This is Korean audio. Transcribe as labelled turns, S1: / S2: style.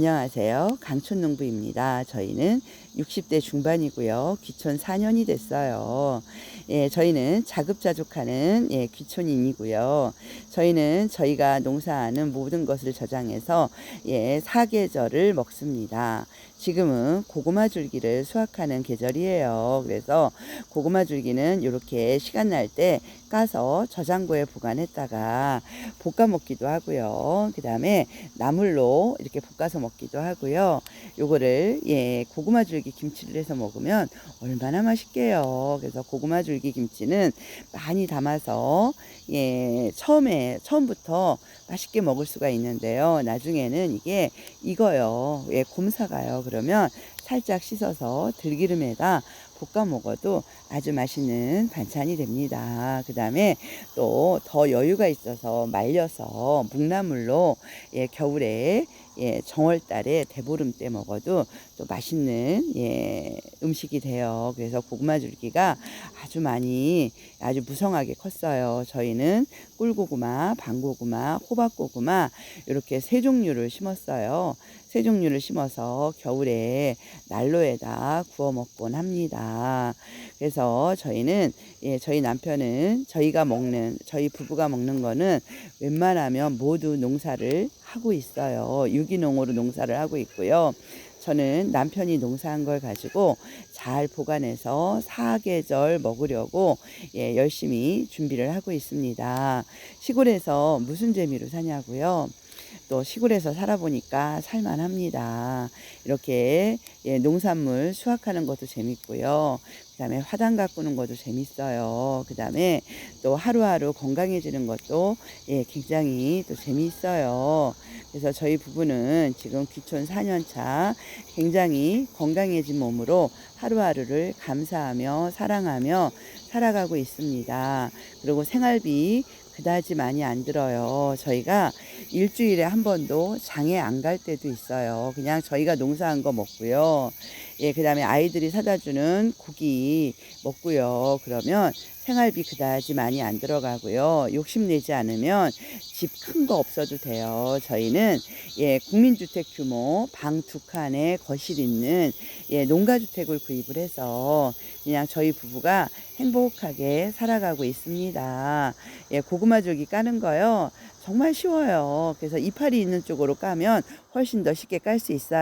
S1: 안녕하세요. 강촌 농부입니다. 저희는 60대 중반이고요. 귀촌 4년이 됐어요. 예, 저희는 자급자족하는 예, 귀촌인이고요. 저희는 저희가 농사하는 모든 것을 저장해서 예, 사계절을 먹습니다. 지금은 고구마 줄기를 수확하는 계절이에요. 그래서 고구마 줄기는 이렇게 시간 날 때 까서 저장고에 보관했다가 볶아 먹기도 하고요. 그 다음에 나물로 이렇게 볶아서 먹기도 하고요. 요거를 예 고구마 줄기 김치를 해서 먹으면 얼마나 맛있게요. 그래서 고구마 줄기 김치는 많이 담아서 예 처음에 처음부터 맛있게 먹을 수가 있는데요. 나중에는 이게 익어요. 예 곰사가요. 그러면 살짝 씻어서 들기름에다 볶아 먹어도 아주 맛있는 반찬이 됩니다. 그 다음에 또 더 여유가 있어서 말려서 묵나물로 예, 겨울에 예, 정월달에 대보름 때 먹어도 또 맛있는 예, 음식이 돼요. 그래서 고구마 줄기가 아주 많이 아주 무성하게 컸어요. 저희는 꿀고구마, 방고구마, 호박고구마 이렇게 세 종류를 심었어요. 세 종류를 심어서 겨울에 난로에다 구워 먹곤 합니다. 그래서 저희는 예, 저희 남편은 저희가 먹는 저희 부부가 먹는 거는 웬만하면 모두 농사를 하고 있어요. 유기농으로 농사를 하고 있고요. 저는 남편이 농사한 걸 가지고 잘 보관해서 사계절 먹으려고 예, 열심히 준비를 하고 있습니다. 시골에서 무슨 재미로 사냐고요? 또 시골에서 살아보니까 살만합니다. 이렇게 예, 농산물 수확하는 것도 재밌고요. 그 다음에 화단 가꾸는 것도 재밌어요. 그 다음에 또 하루하루 건강해지는 것도 예, 굉장히 또 재미있어요. 그래서 저희 부부는 지금 귀촌 4년차 굉장히 건강해진 몸으로 하루하루를 감사하며 사랑하며 살아가고 있습니다. 그리고 생활비 그다지 많이 안 들어요. 저희가 일주일에 한 번도 장에 안 갈 때도 있어요. 그냥 저희가 농사한 거 먹고요. 예, 그 다음에 아이들이 사다 주는 고기 먹고요. 그러면 생활비 그다지 많이 안 들어가고요. 욕심내지 않으면 집 큰 거 없어도 돼요. 저희는 예, 국민주택 규모 방 두 칸에 거실 있는 예, 농가주택을 구입을 해서 그냥 저희 부부가 행복하게 살아가고 있습니다. 예, 고구마 줄기 까는 거요. 정말 쉬워요. 그래서 이파리 있는 쪽으로 까면 훨씬 더 쉽게 깔 수 있어요.